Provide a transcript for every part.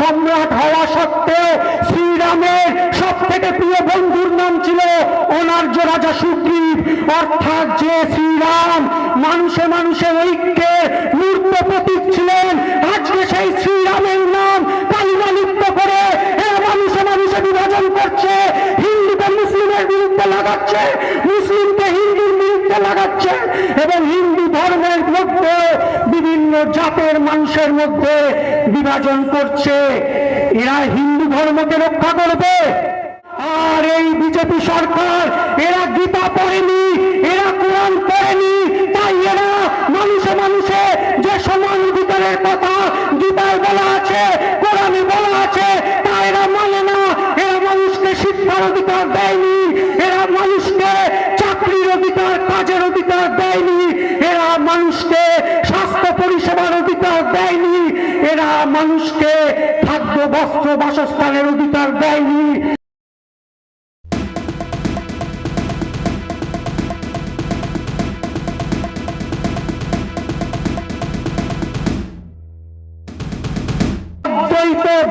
সম্রাট হওয়া সত্ত্বেও শ্রীরামের সব থেকে প্রিয় বন্ধুর নাম ছিল অনার্য রাজা সুগ্রীব। অর্থাৎ যে শ্রীরাম মানুষে মানুষে ঐক্যের মূর্ত প্রতীক ছিলেন, আজকে সেই শ্রীরামের নাম কালিমা লিপ্ত করে এরা মানুষে মানুষে বিভাজন করছে, হিন্দুকে মুসলিমের বিরুদ্ধে লাগাচ্ছে, মুসলিমকে হিন্দুর বিরুদ্ধে লাগাচ্ছে এবং হিন্দু জাতের মানুষের মধ্যে বিভাজন করছে। এরা হিন্দু ধর্মকে রক্ষা করবে। আর এই বিজেপি সরকার, এরা গীতা পড়েনি, এরা কোরআন পড়েনি, তাই এরা মানুষে মানুষে যে সমান অধিকারের কথা গীতায় বলা আছে কোরআনে বলা আছে তা এরা মানে না এরা মানুষকে শিক্ষার অধিকার দেয়নি এরা মানুষকে চাকরির অধিকার কাজের অধিকার দেয়নি এরা মানুষকে স্বাস্থ্য পরিষেবার অধিকার দেয়নি এরা মানুষকে খাদ্য বাসস্থানের অধিকার দেয়নি।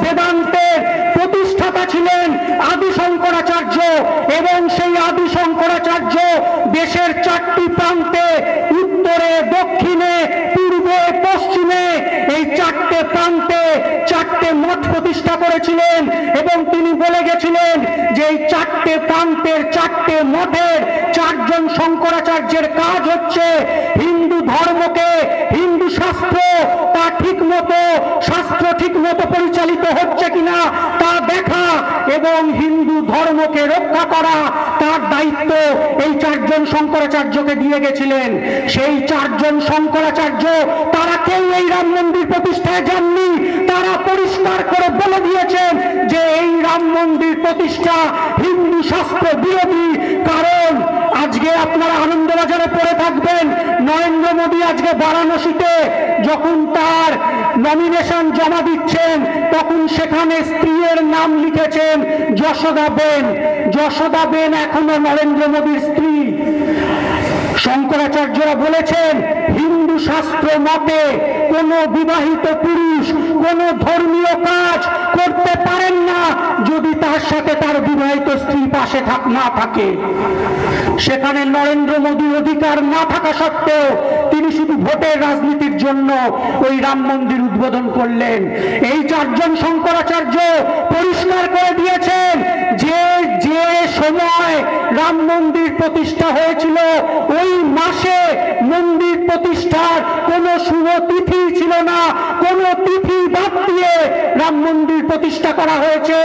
বেদান্তের প্রতিষ্ঠাতা ছিলেন আদি শঙ্করাচার্য এবং সেই আদি শঙ্করাচার্য দেশের চারটি চারটে মঠ প্রতিষ্ঠা করেছিলেন এবং তিনি বলে গেছিলেন যে এই চারটে প্রান্তের চারটে মঠের চারজন শঙ্করাচার্যের কাজ হচ্ছে হিন্দু ধর্মকে, হিন্দু শাস্ত্র তা ঠিক মতো শাস্ত্র ঠিক মতো পরিচালিত হচ্ছে কিনা তা দেখা ধর্মকে রক্ষা করা তার দায়িত্ব এই চারজন শঙ্করাচার্যকে দিয়ে গেছিলেন। সেই চারজন শঙ্করাচার্য, তারা কেউ এই রাম মন্দির প্রতিষ্ঠায় যাননি। তারা পরিষ্কার করে বলে দিয়েছেন যে এই মন্দির প্রতিষ্ঠা, হিন্দু শাস্ত্র বিরোধী। কারণ আজকে আপনারা আনন্দবাজারে পড়ে থাকবেন। নরেন্দ্র মোদী আজকে বারাণসীতে যখন তার নমিনেশন জমা দিচ্ছেন, তখন সেখানে স্ত্রীর নাম লিখেছেন যশোদা বেন। যশোদা বেন এখনও নরেন্দ্র মোদীর স্ত্রী। শঙ্করাচার্যরা বলেছেন শাস্ত্র মতে কোন বিবাহিত পুরুষ কোন ধর্মীয় কাজ করতে পারেন না যদি তার সাথে তার বিবাহিত স্ত্রী পাশে না থাকে। সেখানে নরেন্দ্র মোদীর অধিকার না থাকা সত্ত্বেও তিনি শুধু ভোটের রাজনীতির জন্য ওই রাম মন্দির উদ্বোধন করলেন। এই চারজন শঙ্করাচার্য পরিষ্কার করে দিয়েছেন রাম মন্দির প্রতিষ্ঠা হয়েছিল। ওই মাসে মন্দির প্রতিষ্ঠার কোনো শুভ তিথি ছিল না। কোনো তিথি বাদ দিয়ে রাম মন্দির প্রতিষ্ঠা করা হয়েছে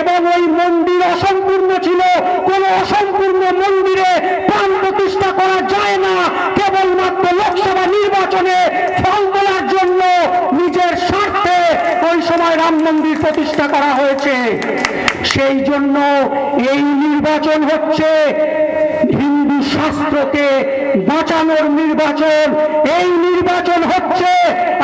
এবং ওই মন্দির অসম্পূর্ণ ছিল। কোন অসম্পূর্ণ মন্দিরে প্রাণ প্রতিষ্ঠা করা যায় না। কেবলমাত্র লোকসভা নির্বাচনে ফল তোলার জন্য নিজের স্বার্থে সময় রাম মন্দির প্রতিষ্ঠা করা হয়েছে। সেই জন্য এই নির্বাচন হচ্ছে হিন্দু শাস্ত্রকে বাঁচানোর নির্বাচন। এই নির্বাচন হচ্ছে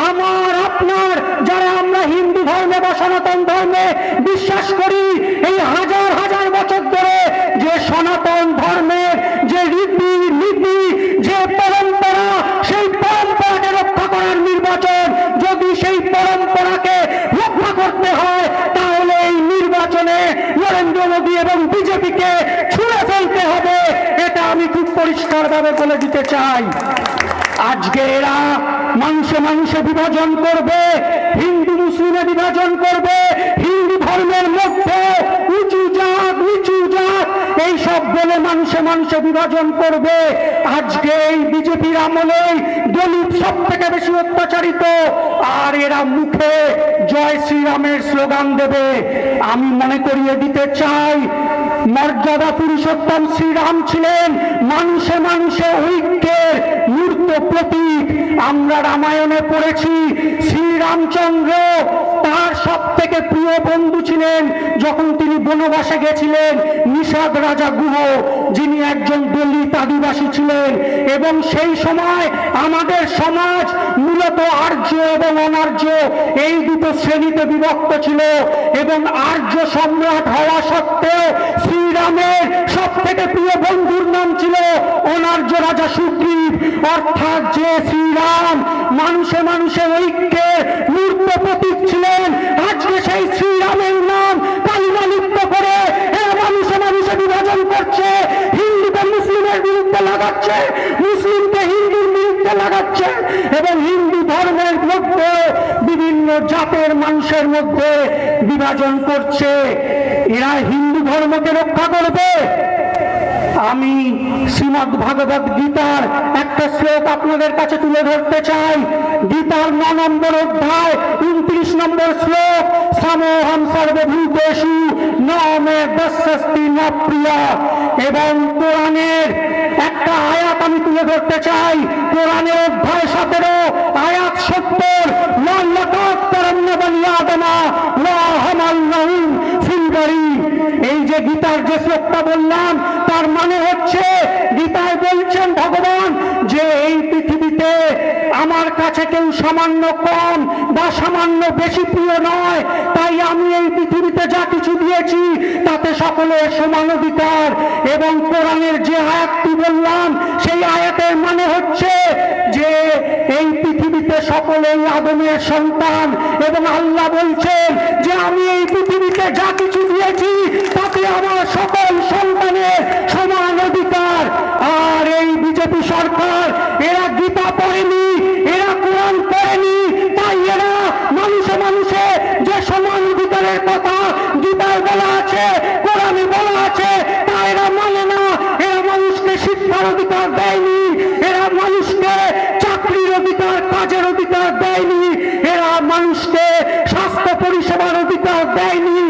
আমার, আপনার, যারা আমরা হিন্দু ধর্মে বা সনাতন ধর্মে বিশ্বাস করি, এই হাজার হাজার বছর ধরে যে সনাতন ধর্মের যে রীতি নীতি যে পরম্পরা সেই পরম্পরাকে রক্ষা করার নির্বাচন যদি সেই পরম্পরাকে রক্ষা করতে হয় তাহলে এই নির্বাচনে নরেন্দ্র মোদী এবং বিজেপিকে ছুঁড়ে ফেলতে হবে, এটা আমি খুব পরিষ্কারভাবে বলে দিতে চাই। আজকে এরা মানুষে মানুষে বিভাজন করবে, হিন্দু মুসলিমে বিভাজন করবে, হিন্দু ধর্মের মধ্যে উঁচু জাত, নিচু জাত এই সব বলে মানুষে মানুষে বিভাজন করবে। আজকে এই বিজেপির আমলেই দলিত সব থেকে বেশি অত্যাচারিত, আর এরা মুখে জয় শ্রীরামের স্লোগান দেবে। আমি মনে করিয়ে দিতে চাই মর্যাদা পুরুষোত্তম শ্রীরাম ছিলেন মানুষে মানুষে ঐক্যের মূর্ত প্রতীক। আমরা রামায়ণে পড়েছি শ্রীরামচন্দ্র তার সব থেকে প্রিয় বন্ধু ছিলেন যখন তিনি বনবাসে গেছিলেন নিষাদ রাজা গুহ, যিনি একজন দলিত আদিবাসী ছিলেন। এবং সেই সময় আমাদের সমাজ মূলত আর্য এবং অনার্য এই দুটো শ্রেণীতে বিভক্ত ছিল। এবং আর্য সম্রাট হওয়া সত্ত্বেও শ্রীরামের সব থেকে প্রিয় বন্ধুর নাম ছিল অনার্য রাজা সুগ্রীব। অর্থাৎ যে শ্রীরাম মানুষে মানুষে ঐক্যের করেছিলেন আজকে সেই শ্রীরামের নাম কালিমা লিপ্ত করে এরা মানুষে মানুষে বিভাজন করছে, হিন্দুকে মুসলিমের বিরুদ্ধে লাগাচ্ছে, মুসলিমকে হিন্দুর বিরুদ্ধে লাগাচ্ছে এবং হিন্দু ধর্মের মধ্যে বিভিন্ন জাতের মানুষের মধ্যে বিভাজন করছে। এরা হিন্দু ধর্মকে রক্ষা করবে। আমি শ্রীমদ ভাগবত গীতার একটা শ্লোক আপনাদের কাছে তুলে ধরতে চাই। গীতার ন নম্বর অধ্যায়, উনত্রিশ নম্বর শ্লোক, সমোহম সর্বভূতেষু ন মে দস্যস্তি ন প্রিয়া। এবং কোরআনের একটা আয়াত আমি তুলে ধরতে চাই। কোরআনের অধ্যায় সতেরো, আয়াত সত্তর এই যে গীতার যে শ্লোকটা বললাম, তার মানে হচ্ছে গীতায় বলছেন ভগবান যে এই পৃথিবীতে আমার কাছে কেউ সামান্য কম বা সামান্য বেশি প্রিয় নয়, তাই আমি এই পৃথিবীতে যা কিছু দিয়েছি, তাতে সকলের সমান অধিকার এবং কোরআনের যে আয়াতটি বললাম, সেই আয়াতের মানে হচ্ছে যে এই পৃথিবীতে সকলেই আদমের সন্তান এবং আল্লাহ বলছেন যে আমি এই পৃথিবীতে যা কিছু দিয়েছি, তাতে আমার সকল সন্তানের সমান অধিকার। আর এই বিজেপি সরকার এরা গীতা পড়েনি এরা কোরআন পড়েনি তাই এরা মানুষে মানুষে যে সমান অধিকারের কথা গীতায় বলা আছে কোরআনে বলা আছে তা এরা মানে না এরা মানুষকে শিক্ষার অধিকার দেয়নি এরা মানুষকে চাকরির অধিকার কাজের অধিকার দেয়নি এরা মানুষকে স্বাস্থ্য পরিষেবার অধিকার দেয়নি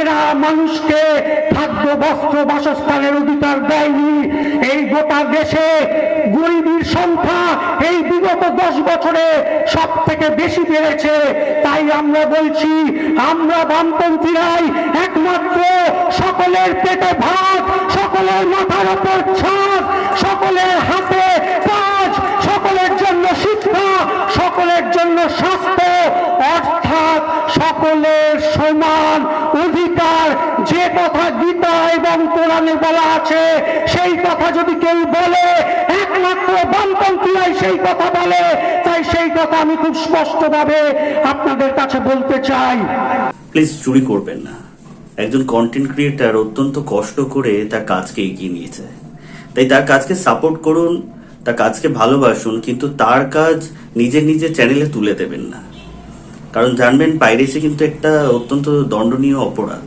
এরা মানুষকে খাদ্য, বস্ত্র, বাসস্থানের অধিকার দেয়নি। এই গোটা দেশে গরিবের সংখ্যা এই বিগত দশ বছরে সব থেকে বেশি বেড়েছে। তাই আমরা বলছি, আমরা বামপন্থীরাই একমাত্র সকলের পেটে ভাত, সকলের মাথার উপর ছাদ, সকলের হাতে কাজ, সকলের জন্য শিক্ষা, সকলের জন্য স্বাস্থ্য, অর্থাৎ সকলের সমান কথা গীতা এবং কোরআনে বলা আছে, সেই কথা যদি কেউ বলে, একমাত্র বামপন্থীরাই সেই কথা বলে, তাই সেই কথা আমি খুব স্পষ্টভাবে আপনাদের কাছে বলতে চাই। প্লিজ চুরি করবেন না। একজন কন্টেন্ট ক্রিয়েটার অত্যন্ত কষ্ট করে তার কাজকে এগিয়ে নিয়েছে। তাই তার কাজকে সাপোর্ট করুন, তার কাজকে ভালোবাসুন, কিন্তু তার কাজ নিজের নিজের চ্যানেলে তুলে দেবেন না। কারণ জানবেন পাইরেসি কিন্তু একটা অত্যন্ত দণ্ডনীয় অপরাধ।